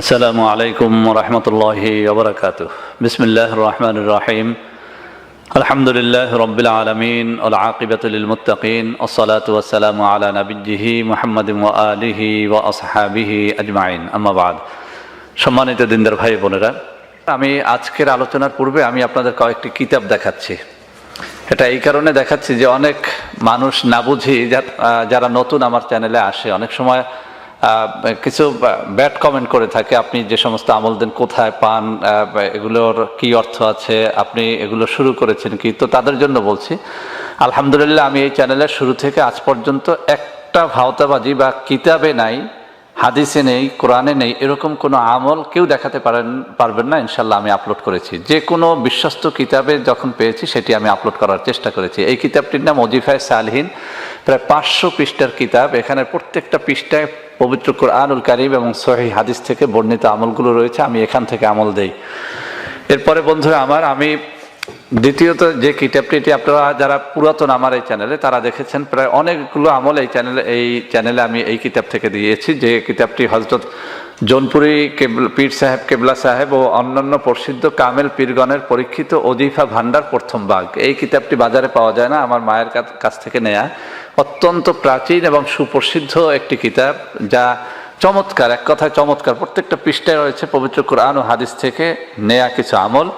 আসসালামু আলাইকুম রহমতুল্লাহ ওবরাকাত বিসমিল্লাহ রহমান রাহিম। আলহামদুলিল্লাহ রবিল আলমিন আল আকিবাতুল মুতাকিন ওসলাত ওসালাম আলা নবীজিহি মোহাম্মদ আলিহি ও আসহাবিহি আজমাইন। আমাবাদ সম্মানিত দিনদার ভাই বোনেরা, আমি আজকের আলোচনার পূর্বে আমি আপনাদের কয়েকটি কিতাব দেখাচ্ছি। এটা এই কারণে দেখাচ্ছি যে অনেক মানুষ না বুঝি যারা নতুন আমার চ্যানেলে আসে, অনেক সময় কিছু ব্যাড কমেন্ট করে থাকে। আপনি যে সমস্ত আমল দেন, কোথায় পান এগুলোর কি অর্থ আছে, আপনি এগুলো শুরু করেছেন কি? তো তাদের জন্য বলছি, আলহামদুলিল্লাহ আমি এই চ্যানেলের শুরু থেকে আজ পর্যন্ত একটা ভাওতাবাজি বা কিতাবে নাই, হাদিসে নেই, কোরআনে নেই, এরকম কোনো আমল কেউ দেখাতে পারেন, পারবেন না। ইনশাল্লাহ আমি আপলোড করেছি। যে কোনো বিশ্বস্ত কিতাবে যখন পেয়েছি, সেটি আমি আপলোড করার চেষ্টা করেছি। এই কিতাবটির নাম অজিফায় সালহীন। প্রায় পাঁচশো পৃষ্ঠার কিতাব। এখানে প্রত্যেকটা পৃষ্ঠায় পবিত্র কোরআনুল কারিম এবং সহি হাদিস থেকে বর্ণিত আমলগুলো রয়েছে, আমি এখান থেকে আমল দেই। এরপরে বন্ধুরা আমার, আমি দ্বিতীয়ত যে কিতাবটি, এটি আপনারা যারা পুরাতন আমার এই চ্যানেলে, তারা দেখেছেন, প্রায় অনেকগুলো আমল এই চ্যানেলে এই চ্যানেলে আমি এই কিতাব থেকে দিয়েছি। যে কিতাবটি হজরত জৌনপুরি কেবল, পীর সাহেব কেবলা সাহেব ও অন্যান্য প্রসিদ্ধ কামেল পীরগণের পরীক্ষিত অজিফা ভান্ডার প্রথম ভাগ এই কিতাবটি বাজারে পাওয়া যায় না, আমার মায়ের কাছ থেকে নেয়া। অত্যন্ত প্রাচীন এবং সুপ্রসিদ্ধ একটি কিতাব, যা চমৎকার, এক কথায় চমৎকার। প্রত্যেকটা পৃষ্ঠায় রয়েছে পবিত্র কোরআন ও হাদিস থেকে নেয়া কিছু আমল।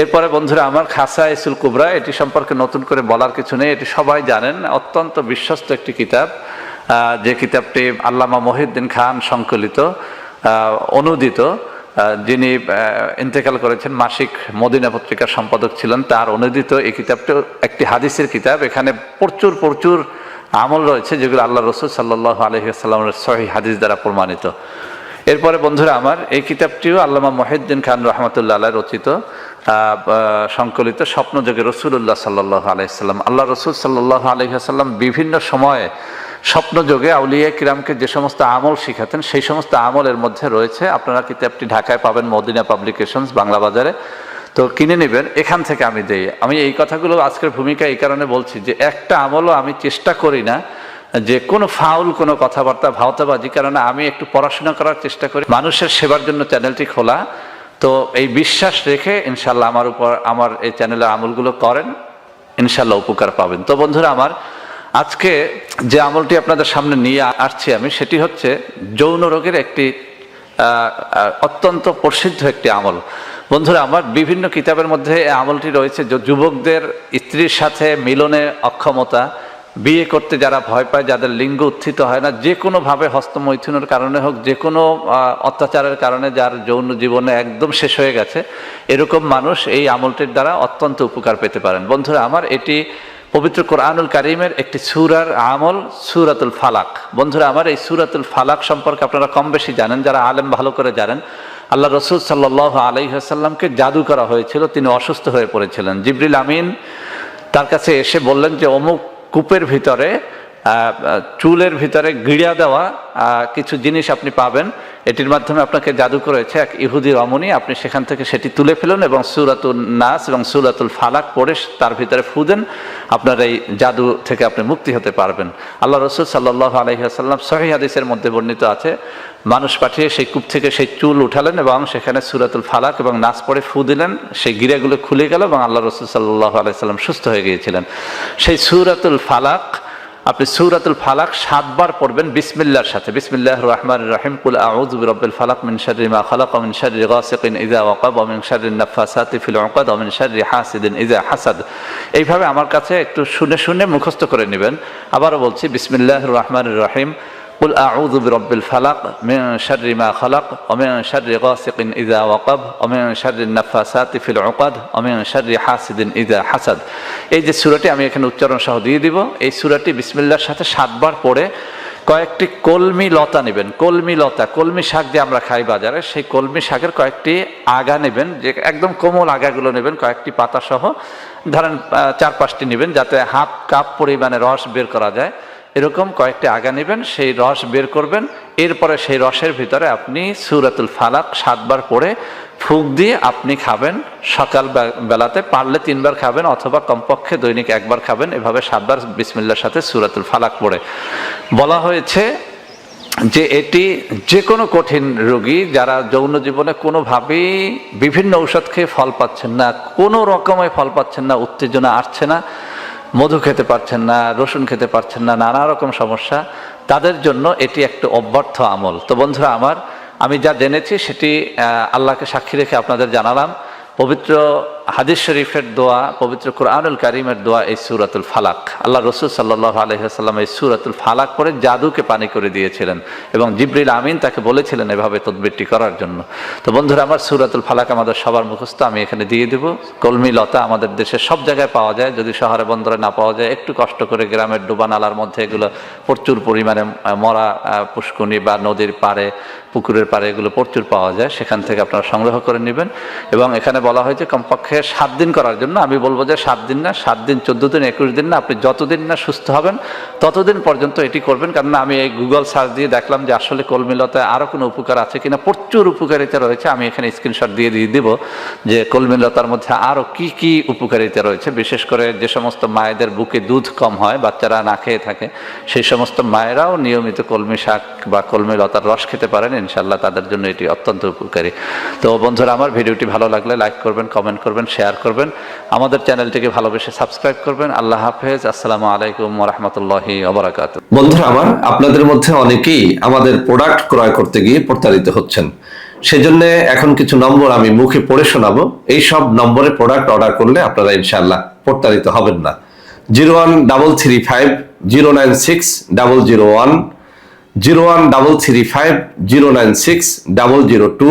এরপরে, বন্ধুরা, আমার খাসা ইসুল কুবরা, এটি সম্পর্কে নতুন করে বলার কিছু নেই, এটি সবাই জানেন। অত্যন্ত বিশ্বস্ত একটি কিতাব যে কিতাবটি আল্লামা মহিউদ্দিন খান সংকলিত অনুদিত। যিনি ইন্তেকাল করেছেন, মাসিক মদিনা পত্রিকার সম্পাদক ছিলেন, তার অনুদিত এই কিতাবটি একটি হাদিসের কিতাব। এখানে প্রচুর প্রচুর আমল রয়েছে, যেগুলো আল্লাহ রসুল সাল্লাহ আলহিহাস্লামের সহি হাদিস দ্বারা প্রমাণিত। এরপরে বন্ধুরা, আমার এই কিতাবটিও আল্লামা মহিউদ্দিন খান রহমতুল্লাহ আল্লাহ রচিত সংকলিত স্বপ্নযোগে রসুল্লাহ সাল্লাহ আলাইসাল্লাম আল্লাহ রসুল সাল্লাহ আলহিহাসাল্লাম বিভিন্ন সময়ে স্বপ্নযোগে আউলিয়া কিরামকে যে সমস্ত আমল শিখাতেন, সেই সমস্ত আমলের মধ্যে রয়েছে, আপনারা কিতাবটি ঢাকায় পাবেন, মদিনা পাবলিকেশনস, বাংলা বাজারে। তো কিনে নেবেন, এখান থেকে আমি দেই। আমি এই কথাগুলো আজকের ভূমিকা এই কারণে বলছি যে একটা আমলও আমি চেষ্টা করি না যে কোনো ফাউল, কোনো কথাবার্তা ভাওতাবাজি কারণ আমি একটু পড়াশোনা করার চেষ্টা করি। মানুষের সেবার জন্য চ্যানেলটি খোলা। তো এই বিশ্বাস রেখে ইনশাল্লাহ আমার উপর, আমার এই চ্যানেলের আমলগুলো করেন ইনশাল্লাহ উপকার পাবেন। তো বন্ধুরা, আমার আজকে যে আমলটি আপনাদের সামনে নিয়ে আসছি আমি, সেটি হচ্ছে যৌন রোগের একটি অত্যন্ত প্রসিদ্ধ একটি আমল। বন্ধুরা, আমার বিভিন্ন কিতাবের মধ্যে আমলটি রয়েছে যুবকদের স্ত্রীর সাথে মিলনে অক্ষমতা, বিয়ে করতে যারা ভয় পায়, যাদের লিঙ্গ উত্থিত হয় না, যে কোনোভাবে হস্তমৈথুনের কারণে হোক, যে কোনো অত্যাচারের কারণে যার যৌন জীবনে একদম শেষ হয়ে গেছে, এরকম মানুষ এই আমলটির দ্বারা অত্যন্ত উপকার পেতে পারেন। বন্ধুরা, আমার এটি পবিত্র কোরআনুল কারিমের একটি সুরার আমল, সুরাতুল ফালাক। বন্ধুরা, আমার এই সুরাতুল ফালাক সম্পর্কে আপনারা কম বেশি জানেন, যারা আলেম ভালো করে জানেন। আল্লাহ রসুল সাল্লাহ আলাইসাল্লামকে জাদু করা হয়েছিল, তিনি অসুস্থ হয়ে পড়েছিলেন। জিবরিল আমিন তার কাছে এসে বললেন যে, অমুক কূপের ভিতরে চুলের ভিতরে গিড়া দেওয়া কিছু জিনিস আপনি পাবেন। এটির মাধ্যমে আপনাকে জাদু করেছে এক ইহুদি রমণী। আপনি সেখান থেকে সেটি তুলে ফেলুন এবং সুরাতুল নাস এবং সুরাতুল ফালাক পড়ে তার ভিতরে ফু দেন। আপনার এই জাদু থেকে আপনি মুক্তি হতে পারবেন। আল্লাহ রসুল সাল্লাহ আলহিহাসাল্লাম সহি হাদিসের মধ্যে বর্ণিত আছে, মানুষ পাঠিয়ে সেই কূপ থেকে সেই চুল উঠালেন এবং সেখানে সুরাতুল ফালাক এবং নাচ পড়ে ফু দিলেন। সেই গিরাগুলো খুলে গেল এবং আল্লাহ রসুল সাল্লাহ আলাইসাল্লাম সুস্থ হয়ে গিয়েছিলেন। সেই সুরাতুল ফালাক আপনি সূরাতুল ফালাক সাতবার পড়বেন বিসমিল্লার সাথে। বিসমিল্লাহ রহমান রহিম। কুল আউযু রব্বুল ফালাক মিন শাররি মা খালাক মিন শাররি গাসিকিন ইযা ওয়াকাব ওয়া মিন শাররি নাফাসাতি ফিল উকাদ মিন শাররি হাসিদিন ইযা হাসাদ। এইভাবে আমার কাছে একটু শুনে শুনে মুখস্থ করে নেবেন। আবারও বলছি বিসমিল্লাহ রহমান রহিম। قل أعوذ برب الفلق من شر ما خلق ومن شر غاسق إذا وقب ومن شر النفاسات في العقد ومن شر حاسد إذا حسد এই যে সূরাটি আমি এখানে উচ্চারণ সহ দিয়ে দিব এই সূরাটি বিসমিল্লাহর সাথে সাতবার পড়ে কয়েকটি কলমি লতা নেবেন কলমি লতা কলমি শাক যে আমরা খাই বাজারে সেই কলমি শাকের কয়েকটি আগা নেবেন যে একদম কোমল আগাগুলো নেবেন কয়েকটি পাতা সহ ধরেন আহ, চার পাঁচটি নেবেন যাতে হাফ কাপ পরিমাণে রস বের করা যায় এরকম কয়েকটি আগা নেবেন, সেই রস বের করবেন। এরপরে সেই রসের ভিতরে আপনি সুরাতুল ফালাক সাতবার পড়ে ফুক দিয়ে আপনি খাবেন। সকাল বেলাতে পারলে তিনবার খাবেন অথবা কমপক্ষে দৈনিক একবার খাবেন। এভাবে সাতবার বিসমিল্লার সাথে সুরাতুল ফালাক পড়ে। বলা হয়েছে যে এটি যে কোনো কঠিন রোগী, যারা যৌন জীবনে কোনোভাবেই বিভিন্ন ঔষধ খেয়ে ফল পাচ্ছেন না, কোনো রকমের ফল পাচ্ছেন না, উত্তেজনা আসছে না মধু খেতে পারছেন না, রসুন খেতে পারছেন না, নানা রকম সমস্যা। তাদের জন্য এটি একটি অব্যর্থ আমল। তো বন্ধুরা আমার, আমি যা জেনেছি সেটি আল্লাহকে সাক্ষী রেখে আপনাদের জানালাম। পবিত্র হাদিস শরীফের দোয়া, পবিত্র কোরআনুল কারিমের দোয়া এই সুরাতুল ফালাক। আল্লাহ রসুল সাল্লাহ আলহিহাল্লাম এই সুরাতুল ফালাক করে জাদুকে পানি করে দিয়েছিলেন এবং জিব্রিল আমিন তাকে বলেছিলেন এভাবে তদবিরটি করার জন্য। তো বন্ধুরা, আমার সুরাতুল ফালাক আমাদের সবার মুখস্থ, আমি এখানে দিয়ে দেব। কলমি লতা আমাদের দেশে সব জায়গায় পাওয়া যায়, যদি শহরে বন্দরে না পাওয়া যায়, একটু কষ্ট করে গ্রামের ডুবা নালার মধ্যে এগুলো প্রচুর পরিমাণে মরা পুষ্কুনি বা নদীর পাড়ে, পুকুরের পাড়ে এগুলো প্রচুর পাওয়া যায়, সেখান থেকে আপনারা সংগ্রহ করে নেবেন। এবং এখানে বলা হয়েছে কমপক্ষে সাত দিন করার জন্য আমি বলব যে সাত দিন না, সাত দিন, চোদ্দ দিন, একুশ দিন না, আপনি যতদিন না সুস্থ হবেন, ততদিন পর্যন্ত এটি করবেন। কারণ আমি এই গুগল সার্চ দিয়ে দেখলাম যে আসলে কলমিলতায় আরও কোনো উপকার আছে কিনা, প্রচুর উপকারিতা রয়েছে। আমি এখানে স্ক্রিনশট দিয়ে দিয়ে দিব যে কলমিলতার মধ্যে আরও কি কি উপকারিতা রয়েছে। বিশেষ করে যে সমস্ত মায়েদের বুকে দুধ কম হয়, বাচ্চারা না খেয়ে থাকে, সেই সমস্ত মায়েরাও নিয়মিত কলমি শাক বা কলমি লতার রস খেতে পারেন। ইনশাল্লাহ তাদের জন্য এটি অত্যন্ত উপকারী। তো বন্ধুরা, আমার ভিডিওটি ভালো লাগলে লাইক করবেন কমেন্ট করবেন শেয়ার করবেন। আমাদের চ্যানেলটিকে ভালোবেসে সাবস্ক্রাইব করবেন। আল্লাহ হাফেজ। আসসালামু আলাইকুম রহমতুল্লাহি ওবরাকাত বন্ধুরা, আমার আপনাদের মধ্যে অনেকেই আমাদের প্রোডাক্ট ক্রয় করতে গিয়ে প্রতারিত হচ্ছেন। সেজন্য এখন কিছু নম্বর আমি মুখে পড়ে শোনাবো। এই সব নম্বরে প্রোডাক্ট অর্ডার করলে আপনারা ইনশাল্লাহ প্রতারিত হবেন না। Zero one double three five, zero nine six, double zero one zero one double three five, zero nine six, double zero two